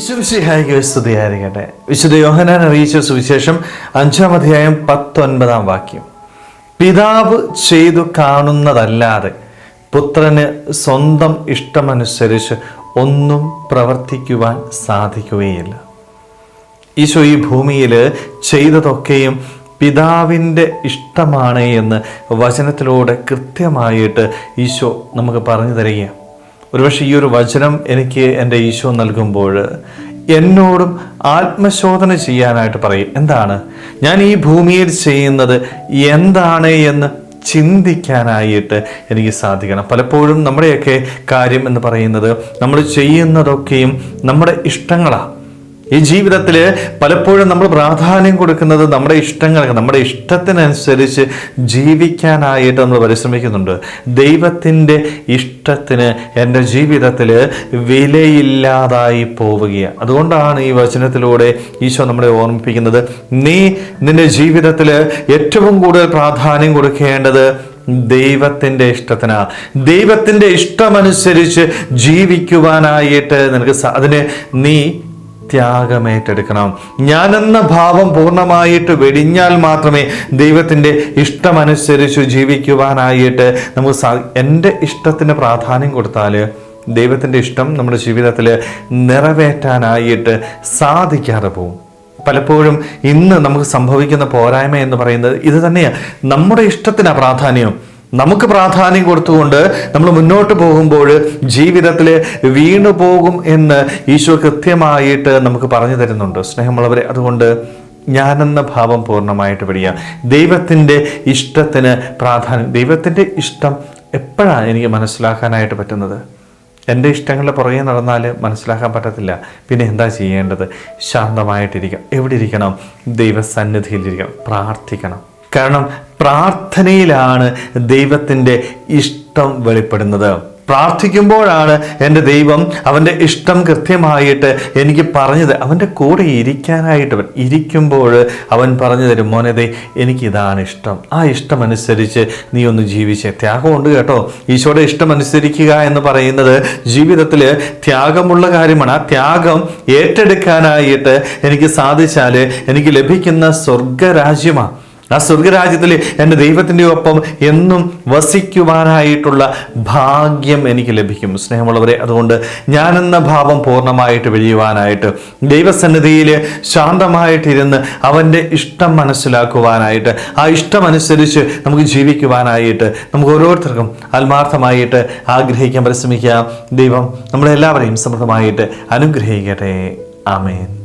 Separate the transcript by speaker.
Speaker 1: വിശുവിശിഹായിക്ക് സ്തുതിയായിരിക്കട്ടെ. വിശുദ്ധ യോഹനാൻ അറിയിച്ച സുവിശേഷം അഞ്ചാം അധ്യായം പത്തൊൻപതാം വാക്യം. പിതാവ് ചെയ്തു കാണുന്നതല്ലാതെ പുത്രന് സ്വന്തം ഇഷ്ടമനുസരിച്ച് ഒന്നും പ്രവർത്തിക്കുവാൻ സാധിക്കുകയില്ല. ഈശോ ഈ ഭൂമിയിൽ ചെയ്തതൊക്കെയും പിതാവിന്റെ ഇഷ്ടമാണ് എന്ന് വചനത്തിലൂടെ കൃത്യമായിട്ട് ഈശോ നമുക്ക് പറഞ്ഞു തരികയാണ്. ഒരുപക്ഷെ ഈ ഒരു വചനം എനിക്ക് എന്റെ ഈശോ നൽകുമ്പോൾ എന്നോടും ആത്മശോധന ചെയ്യാനായിട്ട് പറയും. എന്താണ്? ഞാൻ ഈ ഭൂമിയിൽ ചെയ്യുന്നത് എന്താണ് എന്ന് ചിന്തിക്കാനായിട്ട് എനിക്ക് സാധിക്കണം. പലപ്പോഴും നമ്മുടെയൊക്കെ കാര്യം എന്ന് പറയുന്നത് നമ്മൾ ചെയ്യുന്നതൊക്കെയും നമ്മുടെ ഇഷ്ടങ്ങളാണ് ഈ ജീവിതത്തിൽ പലപ്പോഴും നമ്മൾ പ്രാധാന്യം കൊടുക്കുന്നത് നമ്മുടെ ഇഷ്ടങ്ങൾക്ക് നമ്മുടെ ഇഷ്ടത്തിനനുസരിച്ച് ജീവിക്കാനായിട്ട് നമ്മൾ പരിശ്രമിക്കുന്നുണ്ട്. ദൈവത്തിന്റെ ഇഷ്ടത്തിന് എന്റെ ജീവിതത്തിൽ വിലയില്ലാതായി പോവുകയാണ്. അതുകൊണ്ടാണ് ഈ വചനത്തിലൂടെ ഈശോ നമ്മളെ ഓർമ്മിപ്പിക്കുന്നത്. നീ നിന്റെ ജീവിതത്തിൽ ഏറ്റവും കൂടുതൽ പ്രാധാന്യം കൊടുക്കേണ്ടത് ദൈവത്തിന്റെ ഇഷ്ടത്തിനാ. ദൈവത്തിന്റെ ഇഷ്ടമനുസരിച്ച് ജീവിക്കുവാനായിട്ട് നിനക്ക് അതിന് നീ ത്യാഗമേറ്റെടുക്കണം. ഞാനെന്ന ഭാവം പൂർണമായിട്ട് വെടിഞ്ഞാൽ മാത്രമേ ദൈവത്തിന്റെ ഇഷ്ടമനുസരിച്ച് ജീവിക്കുവാനായിട്ട് നമുക്ക് സാ എന്റെ ഇഷ്ടത്തിന് പ്രാധാന്യം കൊടുത്താൽ ദൈവത്തിന്റെ ഇഷ്ടം നമ്മുടെ ജീവിതത്തിൽ നിറവേറ്റാനായിട്ട് സാധിക്കാതെ പോകും പലപ്പോഴും ഇന്ന് നമുക്ക് സംഭവിക്കുന്ന പോരായ്മ എന്ന് പറയുന്നത് ഇത് തന്നെയാണ്. നമ്മുടെ ഇഷ്ടത്തിനാണ് പ്രാധാന്യം. നമുക്ക് പ്രാധാന്യം കൊടുത്തുകൊണ്ട് നമ്മൾ മുന്നോട്ട് പോകുമ്പോൾ ജീവിതത്തിൽ വീണു പോകും എന്ന് ഈശോ കൃത്യമായിട്ട് നമുക്ക് പറഞ്ഞു തരുന്നുണ്ട്. സ്നേഹമുള്ളവരെ അതുകൊണ്ട് ഞാനെന്ന ഭാവം പൂർണമായിട്ട് പിടിക്കുക ദൈവത്തിന്റെ ഇഷ്ടത്തിന് പ്രാധാന്യം ദൈവത്തിന്റെ ഇഷ്ടം എപ്പോഴാണ് എനിക്ക് മനസ്സിലാക്കാനായിട്ട് പറ്റുന്നത്? എന്റെ ഇഷ്ടങ്ങളുടെ പുറകെ നടന്നാൽ മനസ്സിലാക്കാൻ പറ്റത്തില്ല. പിന്നെ എന്താ ചെയ്യേണ്ടത്? ശാന്തമായിട്ടിരിക്കണം എവിടെ ഇരിക്കണം? ദൈവസന്നിധിയിലിരിക്കണം പ്രാർത്ഥിക്കണം. കാരണം പ്രാർത്ഥനയിലാണ് ദൈവത്തിന്റെ ഇഷ്ടം വെളിപ്പെടുന്നത്. പ്രാർത്ഥിക്കുമ്പോഴാണ് എന്റെ ദൈവം അവന്റെ ഇഷ്ടം കൃത്യമായിട്ട് എനിക്ക് പറഞ്ഞത്. അവന്റെ കൂടെ ഇരിക്കാനായിട്ട് അവൻ ഇരിക്കുമ്പോൾ അവൻ പറഞ്ഞു തരും മോനതെ എനിക്കിതാണ് ഇഷ്ടം. ആ ഇഷ്ടമനുസരിച്ച് നീ ഒന്ന് ജീവിച്ചേ. ത്യാഗമുണ്ട് കേട്ടോ. ഈശോയുടെ ഇഷ്ടമനുസരിക്കുക എന്ന് പറയുന്നത് ജീവിതത്തിൽ ത്യാഗമുള്ള കാര്യമാണ്. ആ ത്യാഗം ഏറ്റെടുക്കാനായിട്ട് എനിക്ക് സാധിച്ചാൽ എനിക്ക് ലഭിക്കുന്ന സ്വർഗരാജ്യമാണ് ആ സ്വർഗരാജ്യത്തിൽ എന്റെ ദൈവത്തിന്റെ ഒപ്പം എന്നും വസിക്കുവാനായിട്ടുള്ള ഭാഗ്യം എനിക്ക് ലഭിക്കും. സ്നേഹമുള്ളവരെ അതുകൊണ്ട് ഞാനെന്ന ഭാവം പൂർണമായിട്ട് വിഴിയുവാനായിട്ട് ദൈവസന്നിധിയിൽ ശാന്തമായിട്ടിരുന്ന് അവന്റെ ഇഷ്ടം മനസ്സിലാക്കുവാനായിട്ട് ആ ഇഷ്ടമനുസരിച്ച് നമുക്ക് ജീവിക്കുവാനായിട്ട് നമുക്ക് ഓരോരുത്തർക്കും ആത്മാർത്ഥമായിട്ട് ആഗ്രഹിക്കാൻ പരിശ്രമിക്കാം. ദൈവം നമ്മളെല്ലാവരെയും സമൃദ്ധമായിട്ട് അനുഗ്രഹിക്കട്ടെ. ആമേൻ.